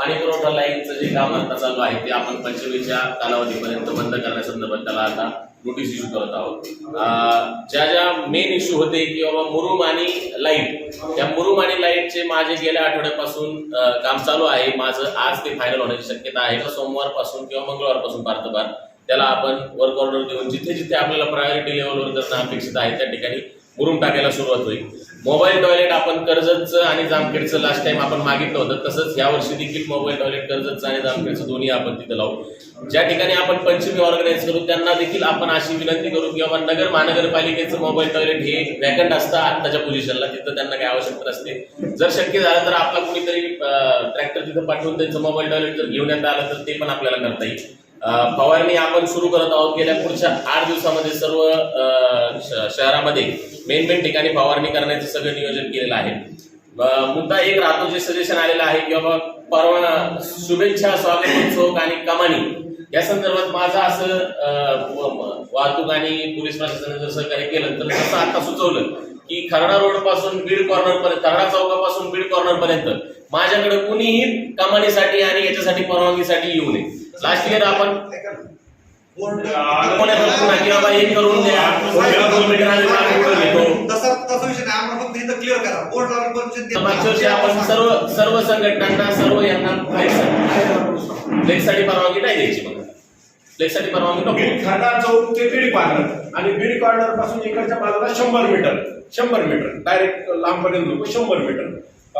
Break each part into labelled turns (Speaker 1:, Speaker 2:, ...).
Speaker 1: पाणी पुरवठा लाईनचं जे काम आता चालू आहे ते आपण पंचमीच्या कालावधीपर्यंत बंद करण्यासंदर्भात त्याला आता नोटीस इश्यू करत आहोत. ज्या ज्या मेन इश्यू होते की बाबा मुरुम आणि लाइट त्या मुरुम आणि लाईटचे माझे गेल्या आठवड्यापासून काम चालू आहे. माझं आज ते फायनल होण्याची शक्यता आहे. का सोमवारपासून किंवा मंगळवारपासून पार्थबार त्याला आपण वर्क ऑर्डर देऊन जिथे जिथे आपल्याला प्रायोरिटी लेवलवर करणं अपेक्षित आहे त्या ठिकाणी मुरुम टाकायला सुरुवात होईल. मोबाईल टॉयलेट आपण कर्जतचं आणि जामखेडचं लास्ट टाइम आपण मागितलं होतं तसंच यावर्षी देखील मोबाईल टॉयलेट कर्जतचं आणि जामखेडचं दोन्ही आपण तिथं लावू. ज्या ठिकाणी आपण पंचमी ऑर्गनाईज करू त्यांना देखील आपण अशी विनंती करू की बाबा नगर महानगरपालिकेचं मोबाईल टॉयलेट हे वॅकंट असतं आत्ताच्या पोझिशनला तिथं त्यांना काही आवश्यकता नसते. जर शक्य झालं तर आपला कुणीतरी ट्रॅक्टर तिथं पाठवून त्यांचं मोबाईल टॉयलेट जर घेऊन येता आलं तर ते पण आपल्याला करता येईल. फवारणी आपण सुरू करत आहोत गेल्या पुढच्या आठ दिवसामध्ये सर्व शहरामध्ये मेन मेन ठिकाणी फवारणी करण्याचं सगळं नियोजन केलेलं आहे. मुद्दा एक राहतो जे सजेशन आलेलं आहे की बाबा परवा शुभेच्छा स्वागतोत्सव आणि कमानी. या संदर्भात माझं असं वाहतूक आणि पोलीस प्रशासनाने जर सहकार्य केलं तर तसं आता सुचवलं की खरडा रोडपासून बीड कॉर्नर पर्यंत खरडा चौकापासून बीड कॉर्नर पर्यंत माझ्याकडे कुणीही कमानीसाठी आणि याच्यासाठी परवानगीसाठी येऊ नये. लास्ट इयर आपण पुण्यात पुन्हा की बाबा हे करून द्या. दोन मीटर आम्ही मागे पुढे घेतो?
Speaker 2: तसा तसा विषय नाही. आपण फक्त इथं क्लिअर करा. बोर्ड लावून परिषद
Speaker 1: मागच्या वर्षी आपण सर्व सर्व संघटनांना सर्व यांना फ्लेक्ससाठी परवानगी नाही द्यायची मग फ्लेक्ससाठी परवानगी नको.
Speaker 3: खंडा चौक ते बीड कॉर्नर आणि बीड कॉर्नरपासून इकडच्या बाजूला शंभर मीटर शंभर मीटर डायरेक्ट लांबपर्यंत नको शंभर मीटर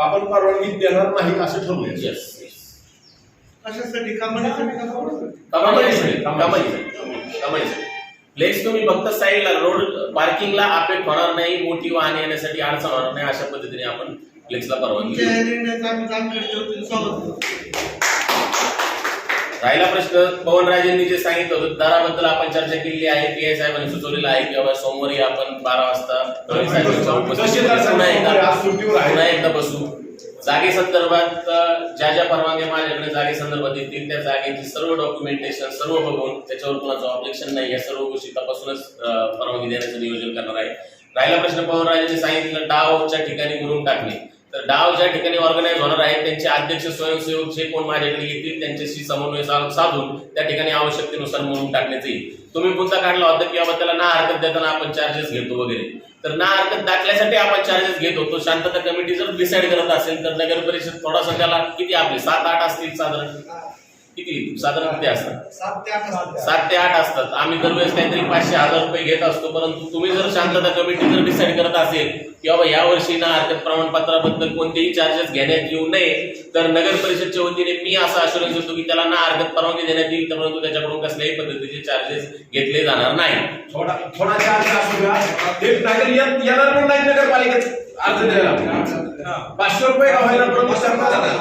Speaker 3: आपण परवानगी देणार नाही असं ठरवूया.
Speaker 2: कशासाठी? कामासाठी?
Speaker 1: फ्लेक्स तुम्ही फक्त साईडला रोड पार्किंगला अफेक्ट होणार नाही मोठी वाहने येण्यासाठी अडचण होणार नाही अशा पद्धतीने आपण फ्लेक्सला परवानगी राहिला प्रश्न पवनराजेंनी जे सांगितलं होतं दराबद्दल आपण चर्चा केली आहे पी आय साहेबांनी सुचवलेलं आहे की बाबा सोमवारी आपण बारा वाजता. पुन्हा एकदा बसू. जागे संदर्भात ज्या ज्या परवानग्या माझ्याकडे जागे संदर्भात येतील त्या जागेची सर्व डॉक्युमेंटेशन सर्व बघून त्याच्यावर कोणाचं ऑब्जेक्शन नाही या सर्व गोष्टी तपासूनच परवानगी देण्याचं नियोजन करणार आहे. राहिला प्रश्न पवनराजेंनी सांगितलं डावच्या ठिकाणी मुरुम टाकणे. तर डाव ज्या ठिकाणी ऑर्गनाईज होणार आहे त्यांचे अध्यक्ष स्वयंसेवक जे कोण माझ्याकडे येतील त्यांच्याशी समन्वय साधून त्या ठिकाणी आवश्यकतेनुसार मुरुम टाकण्यात येईल. तुम्ही मुद्दा काढला होता की बाबा त्याला ना हरकत देताना आपण चार्जेस घेतो वगैरे. तर ना हरकत दाखल्यासाठी आपण चार्जेस घेत होतो. शांतता कमिटी जर डिसाईड करत असेल तर नगर परिषद थोडासा त्याला किती आपले? सात आठ असतील साधारण? किती? साधारण असतात?
Speaker 2: सात ते आठ असतात.
Speaker 1: आम्ही दरवेळेस काहीतरी पाचशे हजार रुपये घेत असतो. परंतु तुम्ही जर शांतता कमिटी जर डिसाईड करत असेल की बाबा या वर्षी ना हरकत प्रमाणपत्राबद्दल कोणतेही चार्जेस घेण्यात येऊ नये तर नगर परिषदच्या वतीने मी असा अश्युरन्स देतो की त्याला ना हरकत परवानगी देण्यात येईल परंतु त्याच्याकडून कसल्याही पद्धतीचे चार्जेस घेतले जाणार नाही.
Speaker 3: थोडा थोडा चार्ज असू द्या. येणार पण नाही नगरपालिकेत. अर्ज द्यायला पाचशे रुपये का व्हायला प्रमुख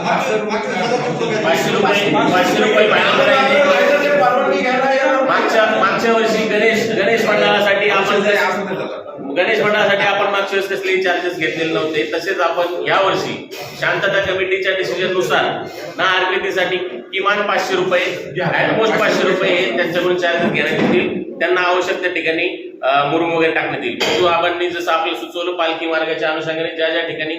Speaker 1: पाचशे रुपये पाचशे रुपये मागच्या मागच्या वर्षी गणेश गणेश मंडळासाठी आपण गणेश मंडळासाठी आपण मागच्या वेळेस कसलेही चार्जेस घेतलेले नव्हते. तसेच आपण या वर्षी शांतता कमिटीच्या डिसिजननुसार ना आरबीटीसाठी किमान पाचशे रुपये ऍटमोस्ट पाचशे रुपये हे त्यांच्याकडून चार्जेस घेण्यात येतील. त्यांना आवश्यक त्या ठिकाणी मुरुम वगैरे टाकण्यात येईल. परंतु आपण जसं आपलं सुचवलं पालखी मार्गाच्या अनुषंगाने ज्या ज्या ठिकाणी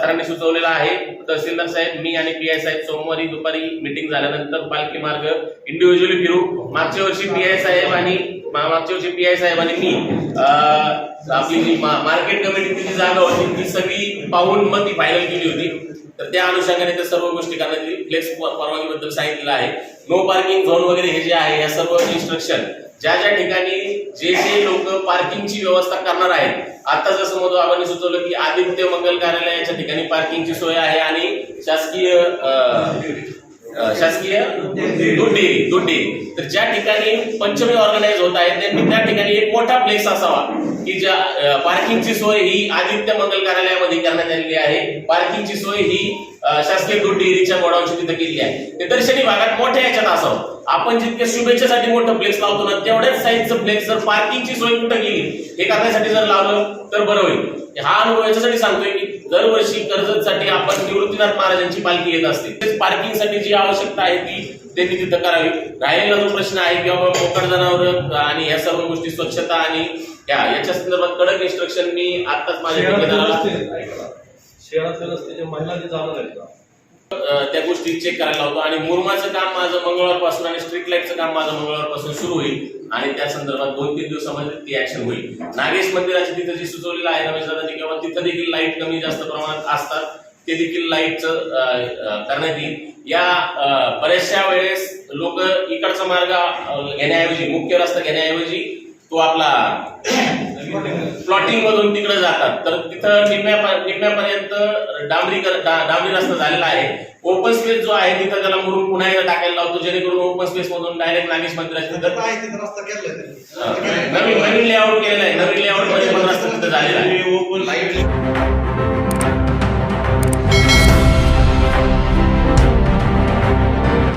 Speaker 1: सरांनी सुचवलेलं आहे तहसीलदार साहेब मी आणि पी आय साहेब सोमवारी दुपारी मिटिंग झाल्यानंतर पालखी मार्ग इंडिव्हिज्युअली फिरू. मागच्या वर्षी पी आय साहेब आणि मागच्या जे पी आय साहेब आणि मी. आपली जी मार्केट कमिटीची जी जागा होती ती सगळी पाहून मग ती फायनल केली होती. तर त्या अनुषंगाने त्या सर्व गोष्टी करण्यात येईल फ्लेक्स परवानगीबद्दल सांगितलेलं आहे. नो पार्किंग झोन वगैरे हे जे आहे या सर्व इन्स्ट्रक्शन ज्या ज्या ठिकाणी जे जे लोक पार्किंगची व्यवस्था करणार आहेत आता जसं मधू आबांनी सुचवलं की आदित्य मंगल कार्यालयाच्या ठिकाणी पार्किंगची सोय आहे आणि शासकीय शासकीय? दूध डेअरी दूध डेअरी तर ज्या ठिकाणी पंचमी ऑर्गनाईज होत आहे त्यांनी त्या ठिकाणी एक मोठा प्लेस असावा की ज्या पार्किंगची सोय ही आदित्य मंगल कार्यालयामध्ये करण्यात आलेली आहे. पार्किंगची सोय ही शासकीय दूध डेअरीच्या गोडाऊनची तिथे केली आहे. ते दर्शनी भागात मोठ्या याच्यात असावं. आपण जितके शुभेच्छेसाठी मोठं फ्लेक्स लावतो ना तेवढ्याच साईजचं फ्लेक्स जर पार्किंगची सोय कुठं गेली हे करण्यासाठी जर लावलं तर बरं होईल. हा अनुभव याच्यासाठी सांगतोय की दरवर्षी कर्जतसाठी आपण निवृत्तीनाथ महाराजांची पालखी येत असते. तेच पार्किंगसाठी जी आवश्यकता आहे ती त्यांनी तिथं करावी. राहिलेला जो प्रश्न आहे की बाबा मोकड जनावर आणि या सर्व गोष्टी स्वच्छता आणि या याच्या संदर्भात कडक इन्स्ट्रक्शन मी आताच माझ्या
Speaker 4: शहरातले रस्ते जे महिला जे जाणार आहेत का?
Speaker 1: त्या गोष्टी चेक करायला लावतो. आणि मुरमाचं काम माझं मंगळवारपासून आणि स्ट्रीट लाईटचं काम माझं मंगळवारपासून सुरू होईल. आणि त्या संदर्भात दोन तीन दिवसामध्ये ती ऍक्शन होईल. नागेश मंदिराची तिथं जी सुचवलेलं आहे रमेश किंवा तिथं देखील लाइट कमी जास्त प्रमाणात असतात ते देखील लाईटचं करण्यात येईल. या बऱ्याचशा वेळेस लोक इकडचा मार्ग घेण्याऐवजी मुख्य रस्ता घेण्याऐवजी तो आपला प्लॉटिंग मधून तिकडे जातात. तर तिथं निम्म्या निम्म्यापर्यंत डांबरी डांबरी रस्ता झालेला आहे. ओपन स्पेस जो आहे तिथं त्याला मुरुम पुन्हा एकदा टाकायला लावतो जेणेकरून ओपन स्पेस मधून डायरेक्ट नागेश मंदिराच्या. नवीन नवीन लेआउट केलेला आहे. नवीन लेआउटमध्ये पण रस्ता तिथं झालेला आहे.